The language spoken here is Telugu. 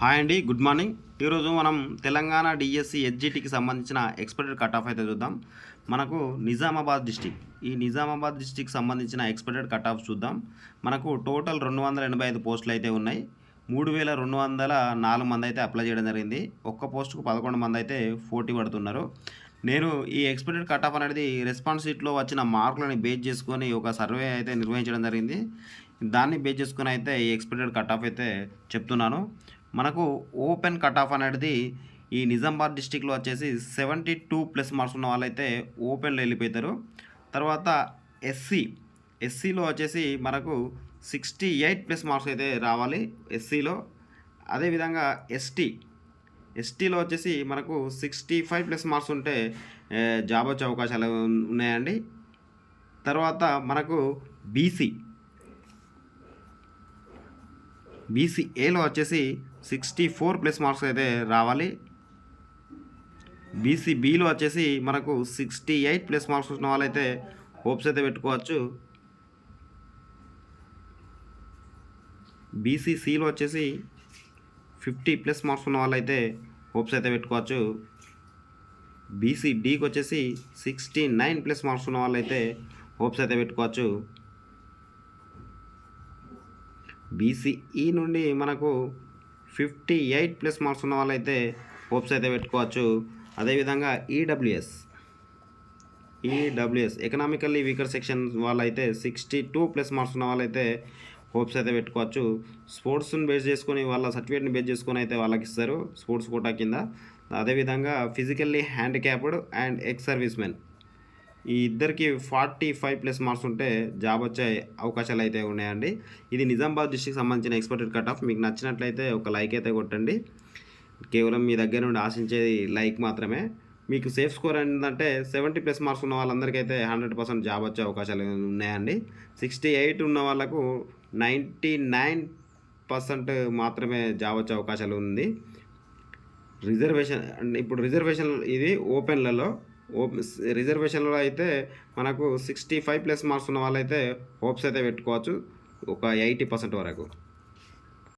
హాయ్ అండి గుడ్ మార్నింగ్. ఈరోజు మనం తెలంగాణ డిఎస్సి హెచ్జిటికి సంబంధించిన ఎక్స్పెక్టెడ్ కట్ ఆఫ్ అయితే చూద్దాం. మనకు నిజామాబాద్ డిస్టిక్ ఈ నిజామాబాద్ డిస్టిక్ సంబంధించిన ఎక్స్పెక్టెడ్ కట్ ఆఫ్ చూద్దాం. మనకు టోటల్ రెండు వందల ఎనభై ఐదు పోస్టులు అయితే ఉన్నాయి. మూడు వేల రెండు వందల నాలుగు మంది అయితే అప్లై చేయడం జరిగింది. ఒక్క పోస్టుకు పదకొండు మంది అయితే పోటీ పడుతున్నారు. నేను ఈ ఎక్స్పెక్టెడ్ కట్ ఆఫ్ అనేది రెస్పాన్స్ షీట్లో వచ్చిన మార్కులని బేస్ చేసుకొని ఒక సర్వే అయితే నిర్వహించడం జరిగింది. దాన్ని బేస్ చేసుకొని అయితే ఈ ఎక్స్పెక్టెడ్ కట్ ఆఫ్ అయితే చెప్తున్నాను. మనకు ఓపెన్ కట్ ఆఫ్ అనేది ఈ నిజామాబాద్ డిస్టిక్లో వచ్చేసి సెవెంటీ టూ ప్లస్ మార్క్స్ ఉన్న వాళ్ళైతే ఓపెన్లో వెళ్ళిపోతారు. తర్వాత ఎస్సీ ఎస్సీలో వచ్చేసి మనకు సిక్స్టీ ఎయిట్ ప్లస్ మార్క్స్ అయితే రావాలి ఎస్సీలో. అదేవిధంగా ఎస్టీ ఎస్టీలో వచ్చేసి మనకు సిక్స్టీ ఫైవ్ ప్లస్ మార్క్స్ ఉంటే జాబ్ వచ్చే అవకాశాలు ఉన్నాయండి. తర్వాత మనకు బీసీ బీసీఏలో వచ్చేసి సిక్స్టీ ఫోర్ ప్లస్ మార్క్స్ అయితే రావాలి. బీసీ బీలో వచ్చేసి మనకు సిక్స్టీ ఎయిట్ ప్లస్ మార్క్స్ ఉన్న వాళ్ళైతే హోప్స్ అయితే పెట్టుకోవచ్చు. బీసీసీలో వచ్చేసి ఫిఫ్టీ ప్లస్ మార్క్స్ ఉన్న వాళ్ళైతే హోప్స్ అయితే పెట్టుకోవచ్చు. బీసీడీకి వచ్చేసి సిక్స్టీ నైన్ ప్లస్ మార్క్స్ ఉన్న వాళ్ళైతే హోప్స్ అయితే పెట్టుకోవచ్చు. బీసీఈ e నుండి మనకు ఫిఫ్టీ ఎయిట్ ప్లస్ మార్క్స్ ఉన్న వాళ్ళైతే హోప్స్ అయితే పెట్టుకోవచ్చు. అదేవిధంగా EWS EWS economically weaker section వాళ్ళైతే సిక్స్టీ టూ ప్లస్ మార్క్స్ ఉన్న వాళ్ళైతే హోప్స్ అయితే పెట్టుకోవచ్చు. స్పోర్ట్స్ని బేస్ చేసుకొని వాళ్ళ సర్టిఫికేట్ని బేస్ చేసుకొని అయితే వాళ్ళకి ఇస్తారు స్పోర్ట్స్ కోటా కింద. అదేవిధంగా physically handicapped and ex servicemen ఈ ఇద్దరికి ఫార్టీ ఫైవ్ ప్లస్ మార్క్స్ ఉంటే జాబ్ వచ్చే అవకాశాలు అయితే ఉన్నాయండి. ఇది నిజామాబాద్ డిస్టిక్ సంబంధించిన ఎక్స్పెక్టెడ్ కట్ ఆఫ్. మీకు నచ్చినట్లయితే ఒక లైక్ అయితే కొట్టండి. కేవలం మీ దగ్గర నుండి ఆశించేది లైక్ మాత్రమే. మీకు సేఫ్ స్కోర్ ఏంటంటే సెవెంటీ ప్లస్ మార్క్స్ ఉన్న వాళ్ళందరికీ అయితే హండ్రెడ్ పర్సెంట్ జాబ్ వచ్చే అవకాశాలు ఉన్నాయండి. సిక్స్టీ ఎయిట్ ఉన్న వాళ్ళకు నైంటీ నైన్ పర్సెంట్ మాత్రమే జాబ్ వచ్చే అవకాశాలు ఉంది. రిజర్వేషన్ ఇప్పుడు రిజర్వేషన్ ఇది ఓపెన్లలో రిజర్వేషన్లో అయితే మనకు సిక్స్టీ ఫైవ్ ప్లస్ మార్క్స్ ఉన్న వాళ్ళైతే హోప్స్ అయితే పెట్టుకోవచ్చు ఒక ఎయిటీ పర్సెంట్ వరకు.